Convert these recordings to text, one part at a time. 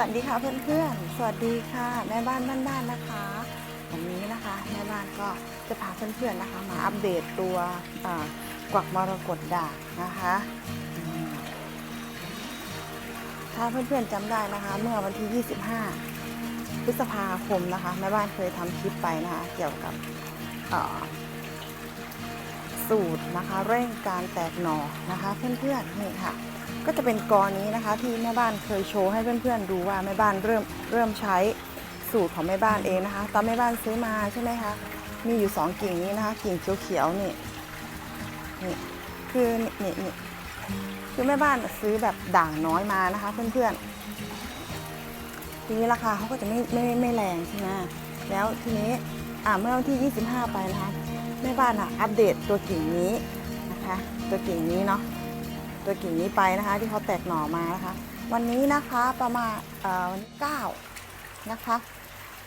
สวัสดีค่ะเพื่อนๆ สวัสดีค่ะ แม่บ้านบ้านๆนะคะวันนี้นะคะแม่บ้านก็จะพาเพื่อนๆนะคะ มาอัปเดตตัวกวักมรกตด่างนะคะ ถ้าเพื่อนๆจำได้นะคะ เมื่อวันที่ 25 พฤษภาคมนะคะ แม่บ้านเคยทำคลิปไปนะคะ เกี่ยวกับสูตรนะคะ เร่งการแตกหน่อนะคะ เพื่อนๆนี่ค่ะ ก็จะเป็นกรนี้นะคะ ที่แม่บ้านเคยโชว์ให้เพื่อนๆดูว่าแม่บ้านเริ่มเริ่มใช้สูตรของแม่บ้านเองนะคะ ตอนแม่บ้านซื้อมาใช่ไหมคะมีอยู่สองกิ่งนี้นะคะ กิ่งเขียวๆนี่นี่คือนี่นี่คือแม่บ้านซื้อแบบด่างน้อยมานะคะ เพื่อนๆทีนี้ราคาเขาก็จะไม่ไม่ไม่แรงใช่ไหมแล้วทีนี้อ่าเมื่อวันที่ 25 ไปนะคะแม่บ้านอะอัปเดตตัวกิ่งนี้นะคะ ตัวกิ่งนี้เนาะ ตัวกิ่งนี้ไปนะคะ ที่เขาแตกหน่อมานะคะ วันนี้นะคะประมาณเอ่อวันที่9นะคะ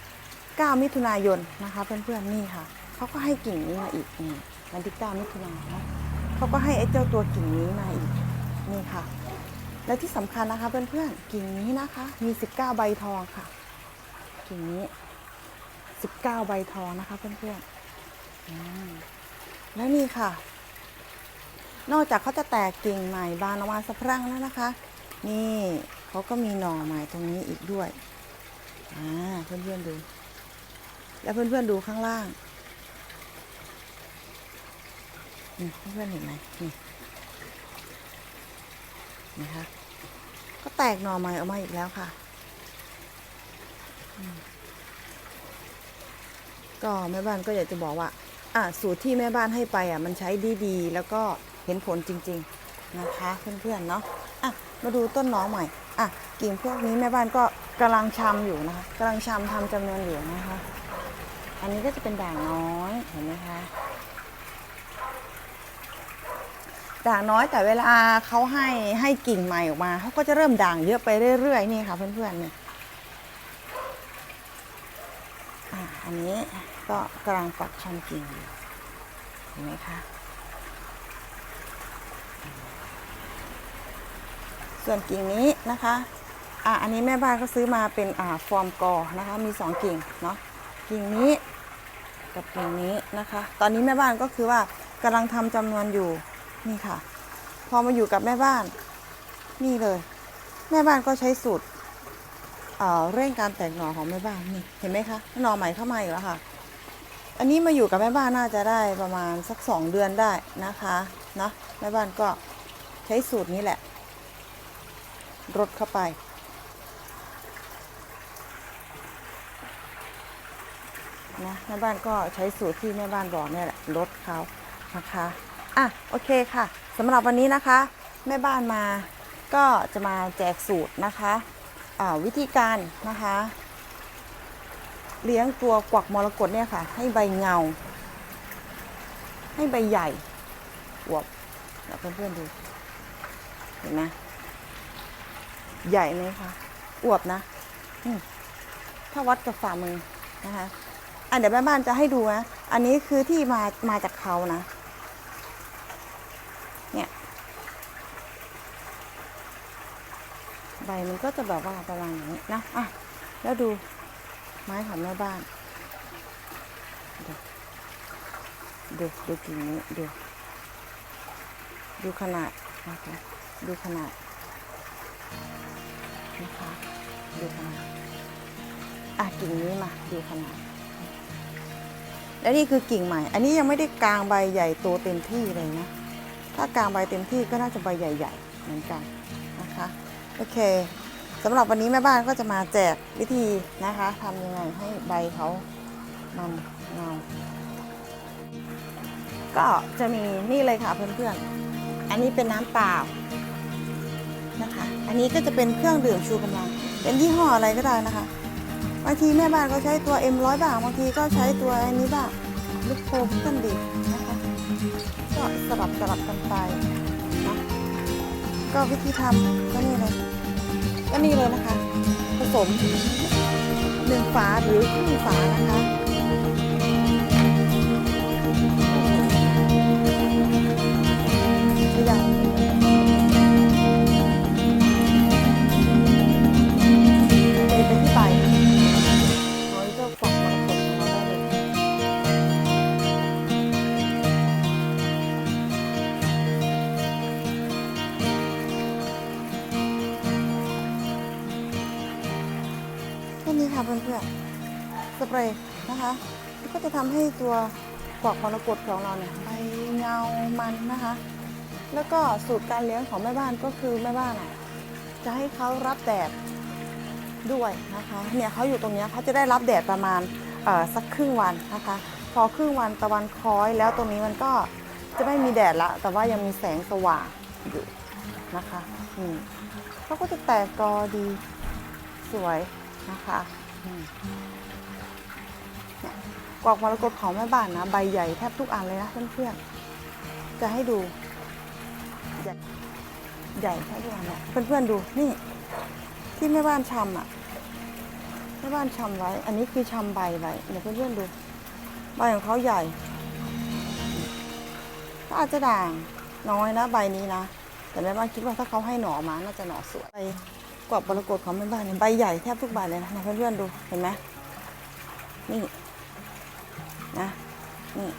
9มิถุนายนนะคะเพื่อนๆนี่ค่ะเขาก็ให้กิ่งนี้มาอีกนี่วันที่9มิถุนายนเขาก็ให้ไอ้เจ้าตัวกิ่งนี้มาอีกนี่ค่ะ และที่สำคัญนะคะเพื่อนๆกิ่งนี้นะคะมี19ใบทองค่ะ กิ่งนี้19ใบทองนะคะเพื่อนๆแล้วนี่ค่ะ นอกจากเขาจะแตกกิ่งใหม่บานออกมาสะพรั่งแล้วนะคะ นี่เขาก็มีหน่อใหม่ตรงนี้อีกด้วยอ่าเพื่อนๆดู แล้วเพื่อนๆดูข้างล่างนี่เพื่อนๆเห็นไหมนี่นะคะก็แตกหน่อใหม่ออกมาอีกแล้วค่ะ ก็แม่บ้านก็อยากจะบอกว่า อะสูตรที่แม่บ้านให้ไปอะ มันใช้ดีๆ แล้วก็ เห็นผลจริงๆนะคะเพื่อนๆเนาะอะมาดูต้นน้องใหม่อะกิ่งพวกนี้แม่บ้านก็กำลังชำอยู่นะคะกำลังชำทำจำนวนอยู่นะคะ อันนี้ก็จะเป็นด่างน้อยเห็นไหมคะด่างน้อยแต่เวลาเขาให้ให้กิ่งใหม่ออกมาเขาก็จะเริ่มด่างเยอะไปเรื่อยๆนี่ค่ะเพื่อนๆเนี่ยอะอันนี้ก็กำลังปักชำกิ่งอยู่เห็นไหมคะ ส่วนกิ่งนี้นะคะอะอันนี้แม่บ้านก็ซื้อมาเป็นอ่าฟอร์มกอนะคะ มีสองกิ่งเนาะกิ่งนี้กับกิ่งนี้นะคะ ตอนนี้แม่บ้านก็คือว่ากำลังทำจำนวนอยู่นี่ค่ะ พอมาอยู่กับแม่บ้านนี่เลย แม่บ้านก็ใช้สูตรเอ่อเร่งการแตกหน่อของแม่บ้านนี่เห็นไหมคะหน่อใหม่เข้ามาอีกแล้วค่ะ อันนี้มาอยู่กับแม่บ้านน่าจะได้ประมาณสักสองเดือนได้นะคะเนาะแม่บ้านก็ใช้สูตรนี้แหละ รดเข้าไป นะแม่บ้านก็ใช้สูตรที่แม่บ้านบอกเนี่ยแหละลดเขานะคะอะโอเคค่ะสำหรับวันนี้นะคะ แม่บ้านมาก็จะมาแจกสูตรนะคะวิธีการนะคะ เลี้ยงตัวกวักมรกตเนี่ยค่ะ ให้ใบเงา ให้ใบใหญ่อวบเดี๋ยวเพื่อนๆดูเห็นไหม ใหญ่ไหมคะอวบนะถ้าวัดกับฝ่ามือนะคะอะเดี๋ยวแม่บ้านจะให้ดูนะอันนี้คือที่มามาจากเขานะ เนี่ย ใบมันก็จะแบบว่าประมาณอย่างนี้นะอะแล้วดูไม้ของแม่บ้าน ดูดูดูกิ่งนี้ดู ดูขนาดนะคะดูขนาด ดูขนาดอะกิ่งนี้มาดูขนาด และนี่คือกิ่งใหม่ อันนี้ยังไม่ได้กลางใบใหญ่โตเต็มที่เลยนะ ถ้ากลางใบเต็มที่ก็น่าจะใบใหญ่ๆเหมือนกันนะคะ โอเคสำหรับวันนี้แม่บ้านก็จะมาแจกวิธีนะคะทำยังไงให้ใบเขามันเงา ก็จะมีนี่เลยค่ะเพื่อนๆ อันนี้เป็นน้ำเปล่านะคะ อันนี้ก็จะเป็นเครื่องดื่มชูกำลัง เป็นยี่ห้ออะไรก็ได้นะคะบางทีแม่บ้านก็ใช้ตัว M100 บ้างบางทีก็ใช้ตัวอันนี้บ้างลูกโพมเครื่องดื่มนะคะก็สลับสลับกันไปนะก็วิธีทำก็นี่เลยก็นี่เลยนะคะ ผสมหนึ่งฝาหรือครึ่งฝานะคะ พื่อนๆสเปรย์นะคะก็จะทำให้ตัวกวักมรกตของเราเนี่ยใบเงามันนะคะ แล้วก็สูตรการเลี้ยงของแม่บ้านก็คือแม่บ้านอะจะให้เขารับแดดด้วยนะคะเนี่ยเขาอยู่ตรงนี้เขาจะได้รับแดดประมาณสักครึ่งวันนะคะ พอครึ่งวันตะวันคล้อยแล้วตรงนี้มันก็จะไม่มีแดดละ แต่ว่ายังมีแสงสว่างอยู่นะคะอืมเขาก็จะแตกกอดีสวยนะคะ กวากมรกตของแม่บ้านนะ ใบใหญ่แทบทุกอันเลยนะเพื่อนๆจะให้ดู ใหญ่ใหญ่แค่ตัวเนี่ยเพื่อนๆดูนี่ ที่แม่บ้านชำอะแม่บ้านชำไว้ อันนี้คือชำใบไว้เดี๋ยวเพื่อนๆดูใบของเขาใหญ่ก็อาจจะด่างน้อยนะใบนี้นะแต่แม่บ้านคิดว่าถ้าเขาให้หน่อมาน่าจะหน่อสวยใกวาดบรกตของแม่บ้านเนี่ยใบใหญ่แทบทุกใบเลยนะเพื่อนๆดูเห็นไหมนี่นะนี่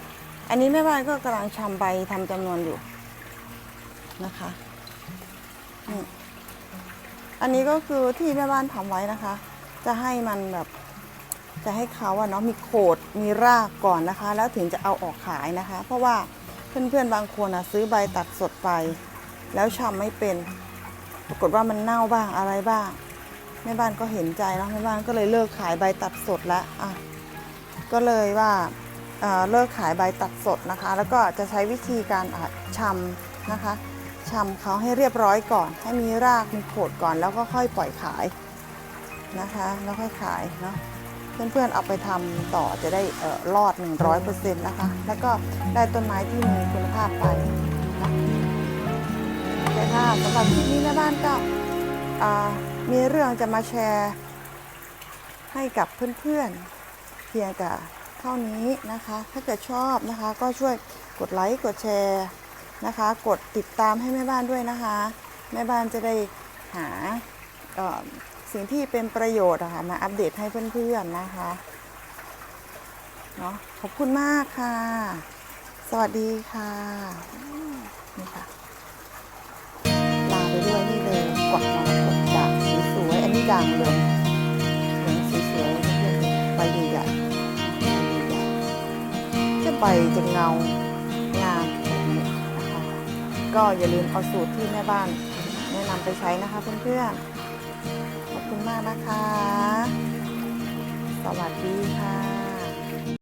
อันนี้แม่บ้านก็กำลังชำใบทำจำนวนอยู่นะคะนี่อันนี้ก็คือที่แม่บ้านทำไว้นะคะ จะให้มันแบบจะให้เขาอะเนาะมีโขดมีรากก่อนนะคะ แล้วถึงจะเอาออกขายนะคะ เพราะว่าเพื่อนๆบางคนอะซื้อใบตัดสดไป แล้วชำไม่เป็น ปรากฏว่ามันเน่าบ้างอะไรบ้างแม่บ้านก็เห็นใจเนาะแม่บ้านก็เลยเลิกขายใบตัดสดแล้วอะก็เลยว่าเเลิกขายใบตัดสดนะคะ แล้วก็จะใช้วิธีการอะชำนะคะชำเขาให้เรียบร้อยก่อน ให้มีรากมีโขดก่อนแล้วก็ค่อยปล่อยขายนะคะแล้วค่อยขายเนาะเพื่อนๆเอาไปทำต่อจะได้เอ่อรอด 100%นะคะ แล้วก็ได้ต้นไม้ที่มีคุณภาพไปนะ คะโอเคค่ะสำหรับคลิปนี้แม่บ้านก็มีเรื่องจะมาแชร์ให้กับเพื่อนๆเพียงแต่เท่านี้นะคะ ถ้าเกิดชอบนะคะ ก็ช่วยกดไลค์กดแชร์นะคะ กดติดตามให้แม่บ้านด้วยนะคะ แม่บ้านจะได้หาสิ่งที่เป็นประโยชน์ะค่ะมาอัปเดตให้เพื่อนๆนะคะเนาะขอบคุณมากค่ะ สวัสดีค่ะนี่ค่ะ กวักมรกตด่างสีสวยอันนี้ด่างเหลืองเหลืองสีสวยเพื่อนๆใบใหญ่ๆจะใบจะเงางามแบบนี้นะคะก็อย่าลืมเอาสูตรที่แม่บ้านแนะนำไปใช้นะคะเพื่อนๆขอบคุณมากนะคะ สวัสดีค่ะ